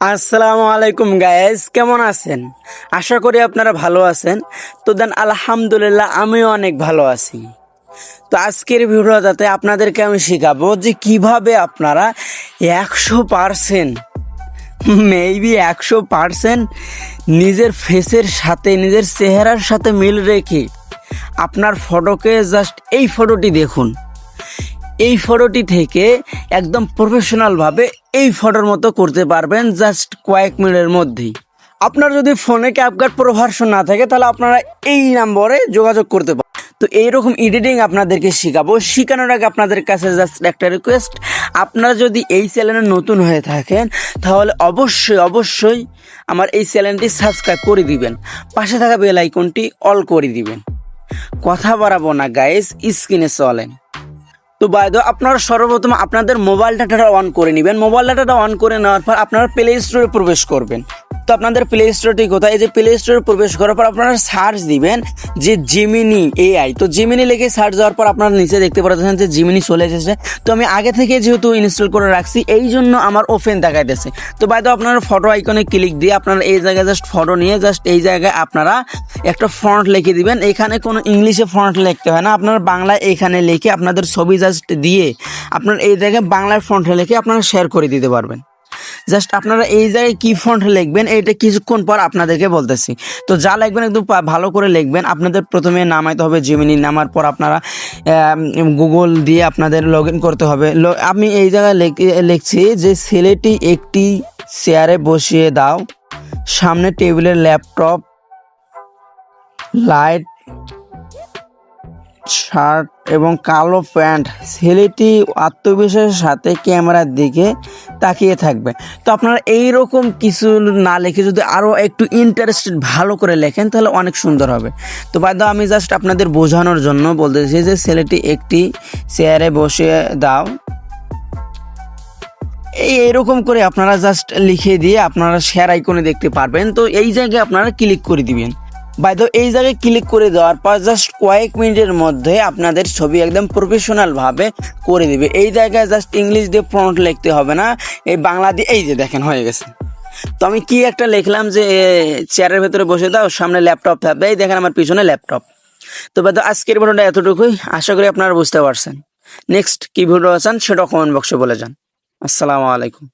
আসসালামু আলাইকুম গায়েস কেমন আছেন? আশা করি আপনারা ভালো আছেন। তো দেন, আলহামদুলিল্লাহ আমিও অনেক ভালো আছি। তো আজকের ভিডিওটাতে আপনাদেরকে আমি শেখাবো যে কীভাবে আপনারা একশো পারসেন্ট মেবি একশো পারসেন্ট নিজের ফেসের সাথে, নিজের চেহারার সাথে মিল রেখে আপনার ফটোকে জাস্ট এই ফটোটি দেখুন। এই ফটোটি থেকে একদম প্রফেশনালভাবে এই ফটোর মতো করতে পারবেন জাস্ট কয়েক মিনিটের মধ্যেই। আপনার যদি ফোনে ক্যাপকাট প্রো ভার্সন না থাকে, তাহলে আপনারা এই নম্বরে যোগাযোগ করতে পারেন তো এইরকম এডিটিং আপনাদেরকে শেখাবো। শেখানোর আগে আপনাদের কাছে জাস্ট একটা রিকোয়েস্ট আপনারা যদি এই চ্যানেলে নতুন হয়ে থাকেন, তাহলে অবশ্যই অবশ্যই আমার এই চ্যানেলটি সাবস্ক্রাইব করে দিবেন। পাশে থাকা বেল আইকনটি অল করে দিবেন। কথা বাড়াবো না গাইস স্ক্রিনে চলেন। তো বাইদ আপনারা সর্বপ্রথম আপনাদের মোবাইল ডাটাটা অন করে নেবেন। মোবাইল ডাটাটা অন করে নেওয়ার পর আপনারা প্লে স্টোরে প্রবেশ করবেন। তো আপনাদের প্লে স্টোরটি কোথায়? এই যে প্লে স্টোরে প্রবেশ করার পর আপনারা সার্চ দিবেন যে জিমিনি এআই তো জিমিনি লিখে সার্চ দেওয়ার পর আপনারা নিচে দেখতে পাচ্ছেন যে জিমিনি চলে এসেছে। তো আমি আগে থেকে যেহেতু ইনস্টল করে রাখছি, এই জন্য আমার ওপেন দেখাইতেছে। তো বাইদ আপনারা ফটো আইকনে ক্লিক দিয়ে আপনারা এই জায়গায় জাস্ট ফটো নিয়ে জাস্ট এই জায়গায় আপনারা একটা ফন্ট লিখে দিবেন। এখানে কোনো ইংলিশে ফন্ট লিখতে হয় না। আপনারা বাংলায় এখানে লিখে আপনাদের ছবি জাস্ট দিয়ে আপনার এই জায়গায় বাংলার ফন্ট লিখে আপনারা শেয়ার করে দিতে পারবেন। জাস্ট আপনারা এই জায়গায় কি ফন্ট লিখবেন এটা কিছুক্ষণ পর আপনাদেরকে বলতেছি। তো যা লিখবেন একদম ভালো করে লিখবেন। আপনাদের প্রথমে নামাইতে হবে জিমিনি নামার পর আপনারা গুগল দিয়ে আপনাদের লগ করতে হবে। আমি এই জায়গায় লিখ- লিখছি যে, ছেলেটি একটি চেয়ারে বসিয়ে দাও। সামনে টেবিলের ল্যাপটপ লাইট শার্ট এবং কালো প্যান্ট। ছেলেটি আত্মবিশ্বাসের সাথে ক্যামেরার দিকে তাকিয়ে থাকবে। তো আপনারা এই রকম কিছু না লিখে যদি আরও একটু ইন্টারেস্টেড ভালো করে লেখেন, তাহলে অনেক সুন্দর হবে। তো বাদ আমি জাস্ট আপনাদের বোঝানোর জন্য বলতেছি যে ছেলেটি একটি চেয়ারে বসে দাও। এই এরকম করে আপনারা জাস্ট লিখে দিয়ে আপনারা শেয়ার আইকনে দেখতে পারবেন। তো এই জায়গায় আপনারা ক্লিক করে দিবেন। বাই দ্য এই জায়গায় ক্লিক করে দেওয়ার পর জাস্ট কয়েক মিনিটের মধ্যে আপনাদের ছবি একদম প্রফেশনাল ভাবে করে দিবে। এই জায়গায় জাস্ট ইংলিশ দিয়ে ফ্রন্ট লিখতে হবে না। এই বাংলা দিয়ে, এই যে দেখেন, হয়ে গেছে। তো আমি কি একটা লিখলাম যে চেয়ারের ভেতরে বসে দাও, সামনে ল্যাপটপ থাকবে। এই দেখেন আমার পিছনে ল্যাপটপ তো বাদ আজকের ভিডিওটা এতটুকুই। আশা করি আপনারা বুঝতে পারছেন। নেক্সট কি ভিডিও আছেন সেটা কমেন্ট বক্সে বলে যান। আসসালামু আলাইকুম।